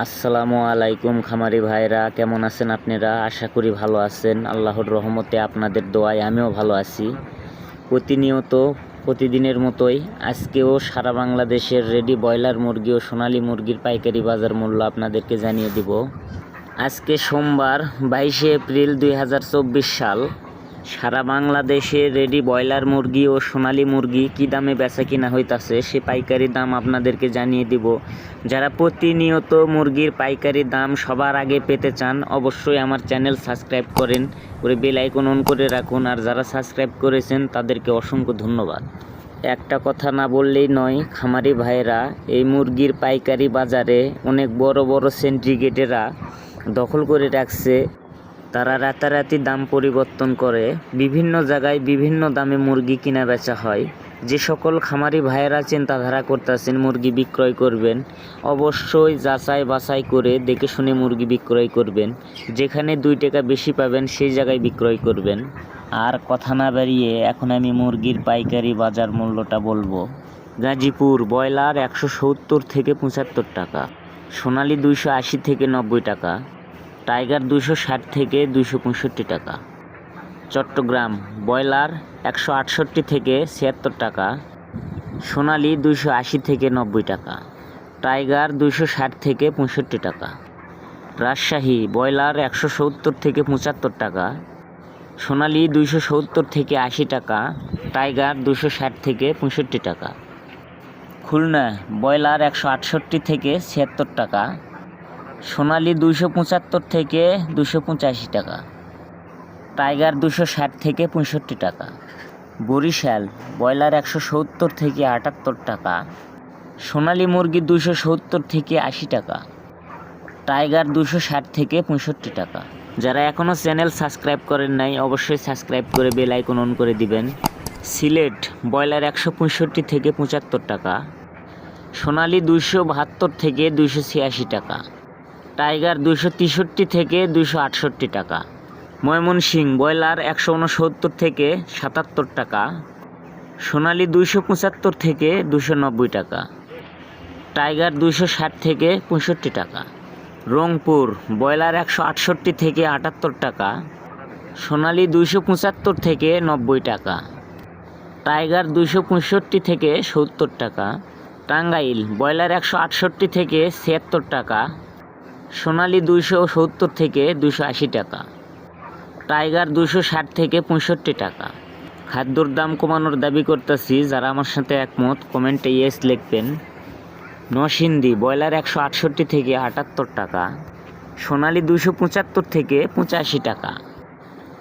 আসসালামু আলাইকুম খামারি ভাইরা, কেমন আছেন আপনারা? আশা করি ভালো আছেন। আল্লাহর রহমতে আপনাদের দোয়ায় আমিও ভালো আছি। প্রতিনিয়ত, প্রতিদিনের মতোই আজকেও সারা বাংলাদেশের রেডি ব্রয়লার মুরগি ও সোনালী মুরগির পাইকারি বাজার মূল্য আপনাদেরকে জানিয়ে দিব। আজকে সোমবার বাইশে এপ্রিল দুই হাজার চব্বিশ সাল। সারা বাংলাদেশে রেডি ব্রয়লার মুরগি ও সোনালি মুরগি কী দামে বেচা কিনা হইতাছে সে পাইকারি দাম আপনাদেরকে জানিয়ে দিব। যারা প্রতিনিয়ত মুরগির পাইকারি দাম সবার আগে পেতে চান, অবশ্যই আমার চ্যানেল সাবস্ক্রাইব করেন, করে বেল আইকন অন করে রাখুন, আর যারা সাবস্ক্রাইব করেছেন তাদেরকে অসংখ্য ধন্যবাদ। একটা কথা না বললেই নয়, খামারি ভাইয়েরা, এই মুরগির পাইকারি বাজারে অনেক বড় বড় সেন্ট্রিগেটেরা দখল করে রাখছে। তারা রাতারাতি দাম পরিবর্তন করে, বিভিন্ন জায়গায় বিভিন্ন দামে মুরগি কিনা বেচা হয়। যে সকল খামারি ভাইয়েরা চিন্তাধারা করতেছেন মুরগি বিক্রয় করবেন, অবশ্যই যাচাই বাছাই করে দেখে শুনে মুরগি বিক্রয় করবেন। যেখানে দুই টাকা বেশি পাবেন, সেই জায়গায় বিক্রয় করবেন। আর কথা না বাড়িয়ে এখন আমি মুরগির পাইকারি বাজার মূল্যটা বলব। গাজীপুর ব্রয়লার একশো সত্তর থেকে পঁচাত্তর টাকা, সোনালি দুইশো আশি থেকে নব্বই টাকা টাইগার দুশো ষাট থেকে দুশো পঁয়ষট্টি টাকা। চট্টগ্রাম ব্রয়লার একশো আটষট্টি থেকে ছিয়াত্তর টাকা। সোনালি দুশো আশি থেকে নব্বই টাকা। টাইগার দুশো ষাট থেকে পঁয়ষট্টি টাকা। রাজশাহী ব্রয়লার একশো সত্তর থেকে পঁচাত্তর টাকা। সোনালি দুইশো সত্তর থেকে আশি টাকা। টাইগার দুশো ষাট থেকে পঁয়ষট্টি টাকা। খুলনা ব্রয়লার একশো আটষট্টি থেকে ছিয়াত্তর টাকা। সোনালি দুশো পঁচাত্তর থেকে দুশো পঁচাশি টাকা, টাইগার দুশো ষাট থেকে পঁয়ষট্টি টাকা, বরিশাল ব্রয়লার একশো সত্তর থেকে আটাত্তর টাকা, সোনালি মুরগি দুশো সত্তর থেকে আশি টাকা, টাইগার দুশো ষাট থেকে পঁয়ষট্টি টাকা। যারা এখনও চ্যানেল সাবস্ক্রাইব করেন নাই, অবশ্যই সাবস্ক্রাইব করে বেল আইকন অন করে দিবেন। সিলেট ব্রয়লার একশো পঁয়ষট্টি থেকে পঁচাত্তর টাকা, সোনালি দুশো বাহাত্তর থেকে দুশো ছিয়াশি টাকা টাইগার দুশো তেষট্টি থেকে দুশো আটষট্টি টাকা। ময়মনসিং ব্রয়লার একশো উনসত্তর থেকে সাতাত্তর টাকা। সোনালি দুইশো পঁচাত্তর থেকে দুশো নব্বই টাকা। টাইগার দুশো ষাট থেকে পঁয়ষট্টি টাকা। রংপুর ব্রয়লার একশো আটষট্টি থেকে আটাত্তর টাকা। সোনালি দুইশো পঁচাত্তর থেকে নব্বই টাকা। টাইগার দুইশো পঁয়ষট্টি থেকে সত্তর টাকা। টাঙ্গাইল ব্রয়লার একশো আটষট্টি থেকে ছিয়াত্তর টাকা। সোনালি দুইশো সত্তর থেকে দুশো আশি টাকা, টাইগার দুশো ষাট থেকে পঁয়ষট্টি টাকা। খাদ্যর দাম কমানোর দাবি করতেছি, যারা আমার সাথে একমত, কমেন্টে ইয়েস লিখবেন। নরসিংদী, ব্রয়লার একশো আটষট্টি থেকে আটাত্তর টাকা, সোনালি দুশো পঁচাত্তর থেকে পঁচাশি টাকা,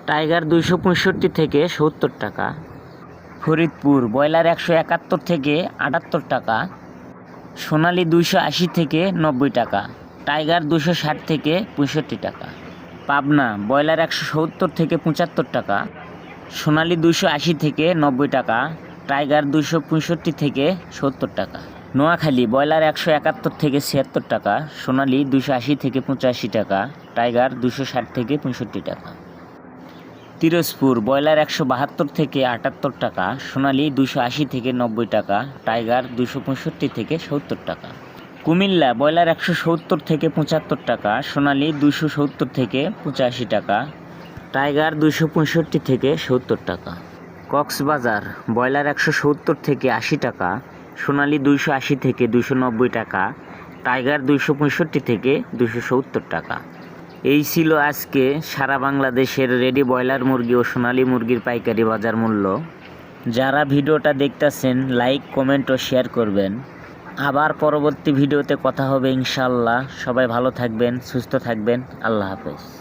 টাইগার দুশো পঁয়ষট্টি থেকে সত্তর টাকা, ফরিদপুর, ব্রয়লার একশো একাত্তর থেকে আটাত্তর টাকা, সোনালি দুশো আশি থেকে নব্বই টাকা। টাইগার দুশো ষাট থেকে পঁয়ষট্টি টাকা। পাবনা ব্রয়লার একশো সত্তর থেকে পঁচাত্তর টাকা। সোনালি দুশো আশি থেকে নব্বই টাকা। টাইগার দুশো পঁয়ষট্টি থেকে সত্তর টাকা। নোয়াখালী ব্রয়লার একশো একাত্তর থেকে ছিয়াত্তর টাকা। সোনালি দুশো আশি থেকে পঁচাশি টাকা। টাইগার দুশো ষাট থেকে পঁয়ষট্টি টাকা। তিরোজপুর ব্রয়লার একশো বাহাত্তর থেকে আটাত্তর টাকা। সোনালি দুশো আশি থেকে নব্বই টাকা। টাইগার দুশো পঁয়ষট্টি থেকে সত্তর টাকা। কুমিল্লা, ব্রয়লার একশো সত্তর থেকে পঁচাত্তর টাকা, সোনালি দুশো সত্তর থেকে পঁচাশি টাকা, টাইগার দুশো পঁয়ষট্টি থেকে সত্তর টাকা, কক্সবাজার, ব্রয়লার একশো সত্তর থেকে আশি টাকা, সোনালি দুইশো আশি থেকে দুশো নব্বই টাকা, টাইগার দুইশো পঁয়ষট্টি থেকে দুশো সত্তর টাকা। এই ছিল আজকে সারা বাংলাদেশের রেডি ব্রয়লার মুরগি ও সোনালী মুরগির পাইকারি বাজার মূল্য। যারা ভিডিওটা দেখতেছেন, লাইক, কমেন্ট ও শেয়ার করবেন। আবার পরবর্তী ভিডিওতে কথা হবে ইনশাল্লাহ সবাই ভালো থাকবেন সুস্থ থাকবেন। আল্লাহ হাফেজ।